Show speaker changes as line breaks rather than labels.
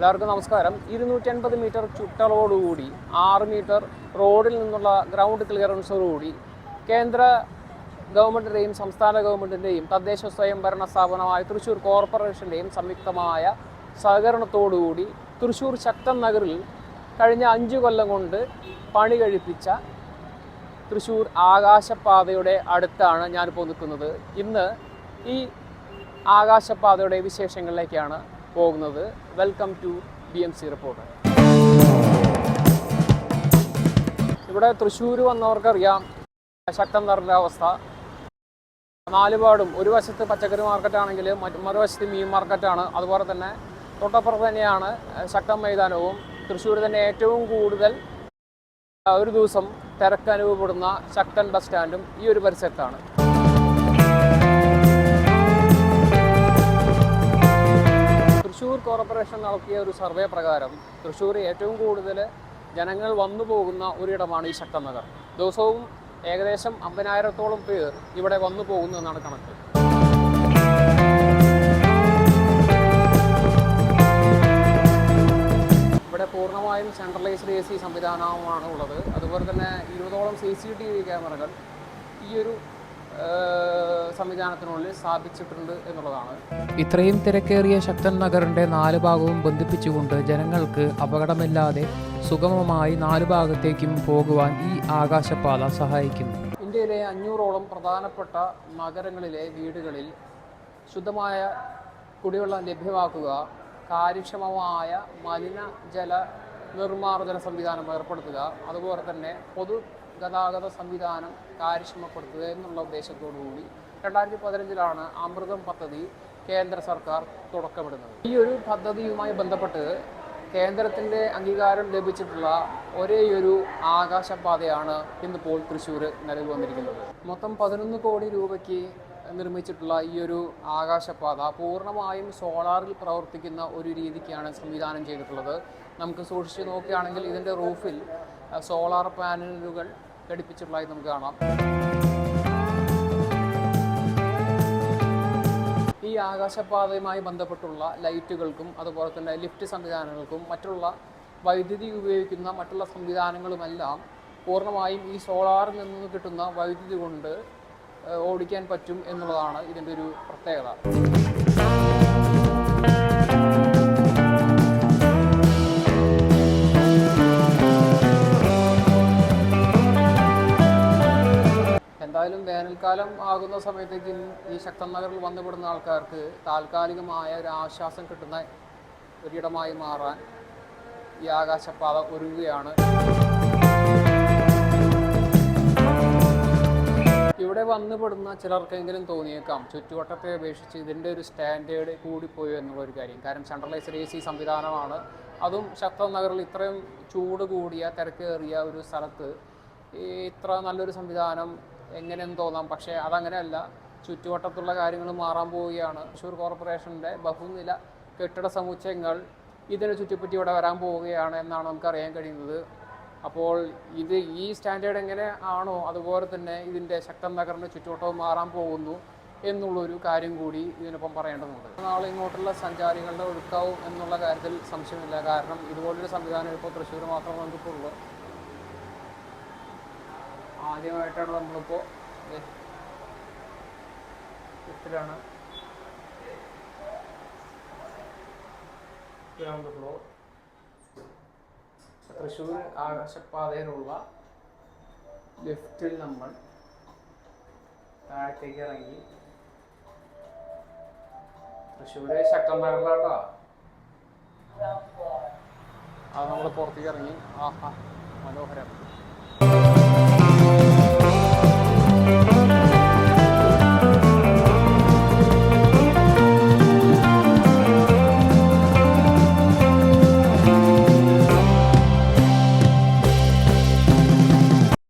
എല്ലാവർക്കും നമസ്കാരം. ഇരുന്നൂറ്റി അൻപത് മീറ്റർ ചുറ്റളവോടുകൂടി ആറ് മീറ്റർ റോഡിൽ നിന്നുള്ള ഗ്രൗണ്ട് ക്ലിയറൻസോടുകൂടി കേന്ദ്ര ഗവൺമെന്റിന്റെയും സംസ്ഥാന ഗവൺമെന്റിന്റെയും തദ്ദേശ സ്വയംഭരണ സ്ഥാപനമായ തൃശ്ശൂർ കോർപ്പറേഷന്റെയും സംയുക്തമായ സഹകരണത്തോടുകൂടി തൃശ്ശൂർ ശക്തൻ നഗറിൽ കഴിഞ്ഞ അഞ്ച് കൊല്ലം കൊണ്ട് പണി കഴിപ്പിച്ച തൃശ്ശൂർ ആകാശപാതയുടെ അടുത്താണ് ഞാനിപ്പോൾ നിൽക്കുന്നത്. ഇന്ന് ഈ ആകാശപാതയുടെ വിശേഷങ്ങളിലേക്കാണ് പോകുന്നത്. Welcome to B M C reporter ഇവിടെ തൃശ്ശൂർ വന്നവർക്കറിയാം. ശക്തം നിറഞ്ഞ അവസ്ഥ. നാലുപാടും. ഒരു വശത്ത് പച്ചക്കറി മാർക്കറ്റ് ആണെങ്കിൽ മറ്റു മറുവശത്ത് മീൻ മാർക്കറ്റാണ് അതുപോലെ തന്നെ തൊട്ടപ്പുറത്ത് തന്നെയാണ് ശക്തം മൈതാനവും. തൃശ്ശൂർ തന്നെ ഏറ്റവും കൂടുതൽ ഒരു ദിവസം തിരക്ക് അനുഭവപ്പെടുന്ന ശക്തൻ ബസ് സ്റ്റാൻഡും ഈ ഒരു പരിസരത്താണ്. തൃശ്ശൂർ കോർപ്പറേഷൻ നടത്തിയ ഒരു സർവേ പ്രകാരം തൃശ്ശൂർ ഏറ്റവും കൂടുതൽ ജനങ്ങൾ വന്നു പോകുന്ന ഒരിടമാണ് ഈ ശക്തം നഗർ. ദിവസവും ഏകദേശം അമ്പതിനായിരത്തോളം പേർ ഇവിടെ വന്നു പോകുന്നു എന്നാണ് കണക്ക്. ഇവിടെ പൂർണമായും സെൻട്രലൈസ്ഡ് എ സി സംവിധാനമാണ് ഉള്ളത്. അതുപോലെ തന്നെ ഇരുപതോളം സി സി ടി വി ക്യാമറകൾ ഈ ഒരു സംവിധാനത്തിനുള്ളിൽ സ്ഥാപിച്ചിട്ടുണ്ട് എന്നുള്ളതാണ്. ഇത്രയും തിരക്കേറിയ ശക്തൻ നഗറിന്റെ നാല് ഭാഗവും ബന്ധിപ്പിച്ചുകൊണ്ട് ജനങ്ങൾക്ക് അപകടമില്ലാതെ സുഗമമായി നാല് ഭാഗത്തേക്കും പോകുവാൻ ഈ ആകാശപാത സഹായിക്കുന്നു. ഇന്ത്യയിലെ അഞ്ഞൂറോളം പ്രധാനപ്പെട്ട നഗരങ്ങളിലെ വീടുകളിൽ ശുദ്ധമായ കുടിവെള്ളം ലഭ്യമാക്കുക കാര്യക്ഷമമായ മലിനജല നിർമ്മാർജന സംവിധാനം ഏർപ്പെടുത്തുക അതുപോലെ തന്നെ പൊതുഗതാഗത സംവിധാനം കാര്യക്ഷമപ്പെടുത്തുക എന്നുള്ള ഉദ്ദേശത്തോടുകൂടി രണ്ടായിരത്തി പതിനഞ്ചിലാണ് അമൃതം പദ്ധതി കേന്ദ്ര സർക്കാർ തുടക്കമിടുന്നത്. ഈ ഒരു പദ്ധതിയുമായി ബന്ധപ്പെട്ട് കേന്ദ്രത്തിന്റെ അംഗീകാരം ലഭിച്ചിട്ടുള്ള ഒരേയൊരു ആകാശപാതയാണ് ഇന്നിപ്പോൾ തൃശ്ശൂർ നിലവിൽ വന്നിരിക്കുന്നത്. മൊത്തം പതിനൊന്ന് കോടി രൂപയ്ക്ക് നിർമ്മിച്ചിട്ടുള്ള ഈ ഒരു ആകാശപാത പൂർണമായും സോളാറിൽ പ്രവർത്തിക്കുന്ന ഒരു രീതിക്കാണ് സംവിധാനം ചെയ്തിട്ടുള്ളത്. നമുക്ക് സൂക്ഷിച്ച് നോക്കുകയാണെങ്കിൽ ഇതിന്റെ റൂഫിൽ സോളാർ പാനലുകൾ ഘടിപ്പിച്ചിട്ടുള്ളതായി നമുക്ക് കാണാം. ഈ ആകാശപാതയുമായി ബന്ധപ്പെട്ടുള്ള ലൈറ്റുകൾക്കും അതുപോലെ തന്നെ ലിഫ്റ്റ് സംവിധാനങ്ങൾക്കും മറ്റുള്ള വൈദ്യുതി ഉപയോഗിക്കുന്ന മറ്റുള്ള സംവിധാനങ്ങളുമെല്ലാം പൂർണമായും ഈ സോളാറിൽ നിന്ന് കിട്ടുന്ന വൈദ്യുതി കൊണ്ട് ഓടിക്കാൻ പറ്റും എന്നുള്ളതാണ് ഇതിന്റെ ഒരു പ്രത്യേകത. എന്തായാലും വേനൽക്കാലം ആകുന്ന സമയത്തേക്കും ഈ ശക്തൻ നഗറിൽ വന്നുപെടുന്ന ആൾക്കാർക്ക് താൽക്കാലികമായ ഒരു ആശ്വാസം കിട്ടുന്ന ഒരിടമായി മാറാൻ ഈ ആകാശപാത ഒരുങ്ങുകയാണ്. ഇവിടെ വന്നുപെടുന്ന ചിലർക്കെങ്കിലും തോന്നിയേക്കാം. ചുറ്റുവട്ടത്തെ അപേക്ഷിച്ച് ഇതിന്റെ ഒരു സ്റ്റാൻഡേർഡ് കൂടിപ്പോയോ എന്നുള്ള ഒരു കാര്യം. കാരണം സെൻട്രലൈസ്ഡ് എ സി സംവിധാനമാണ്. അതും ശക്തൻ നഗറിൽ ഇത്രയും ചൂട് കൂടിയ തിരക്കേറിയ ഒരു സ്ഥലത്ത് ഇത്ര നല്ലൊരു സംവിധാനം എങ്ങനെയെന്ന് തോന്നാം. പക്ഷേ അതങ്ങനെയല്ല. ചുറ്റുവട്ടത്തുള്ള കാര്യങ്ങൾ മാറാൻ പോവുകയാണ്. തൃശ്ശൂർ കോർപ്പറേഷന്റെ ബഹുനില കെട്ടിട സമുച്ചയങ്ങൾ ഇതിനെ ചുറ്റിപ്പറ്റി ഇവിടെ വരാൻ പോവുകയാണ് എന്നാണ് നമുക്ക് അറിയാൻ കഴിയുന്നത്. അപ്പോൾ ഇത് ഈ സ്റ്റാൻഡേർഡ് എങ്ങനെ ആണോ അതുപോലെ തന്നെ ഇതിന്റെ ശക്തൻ നഗറിന്റെ ചുറ്റുവട്ടവും മാറാൻ പോകുന്നു എന്നുള്ളൊരു കാര്യം കൂടി ഇതിനൊപ്പം പറയേണ്ടതുണ്ട്. നാളെ ഇങ്ങോട്ടുള്ള സഞ്ചാരികളുടെ ഒഴുക്കാവും എന്നുള്ള കാര്യത്തിൽ സംശയമില്ല. കാരണം ഇതുപോലൊരു സംവിധാനം ഇപ്പോൾ തൃശ്ശൂർ മാത്രമേ നമുക്കിപ്പോൾ ഉള്ളൂ ആദ്യമായിട്ടാണ് നമ്മളിപ്പോൾ ലിഫ്റ്റിലാണ്. Ground floor. തൃശ്ശൂർ ആകാശപാതയിലുള്ള ലിഫ്റ്റിൽ നമ്മൾ താഴത്തേക്ക് ഇറങ്ങി. തൃശ്ശൂര് ശക്തന്മാരിലാട്ടോ അത് നമ്മൾ പുറത്തേക്ക് ഇറങ്ങി. ആഹാ മനോഹരം.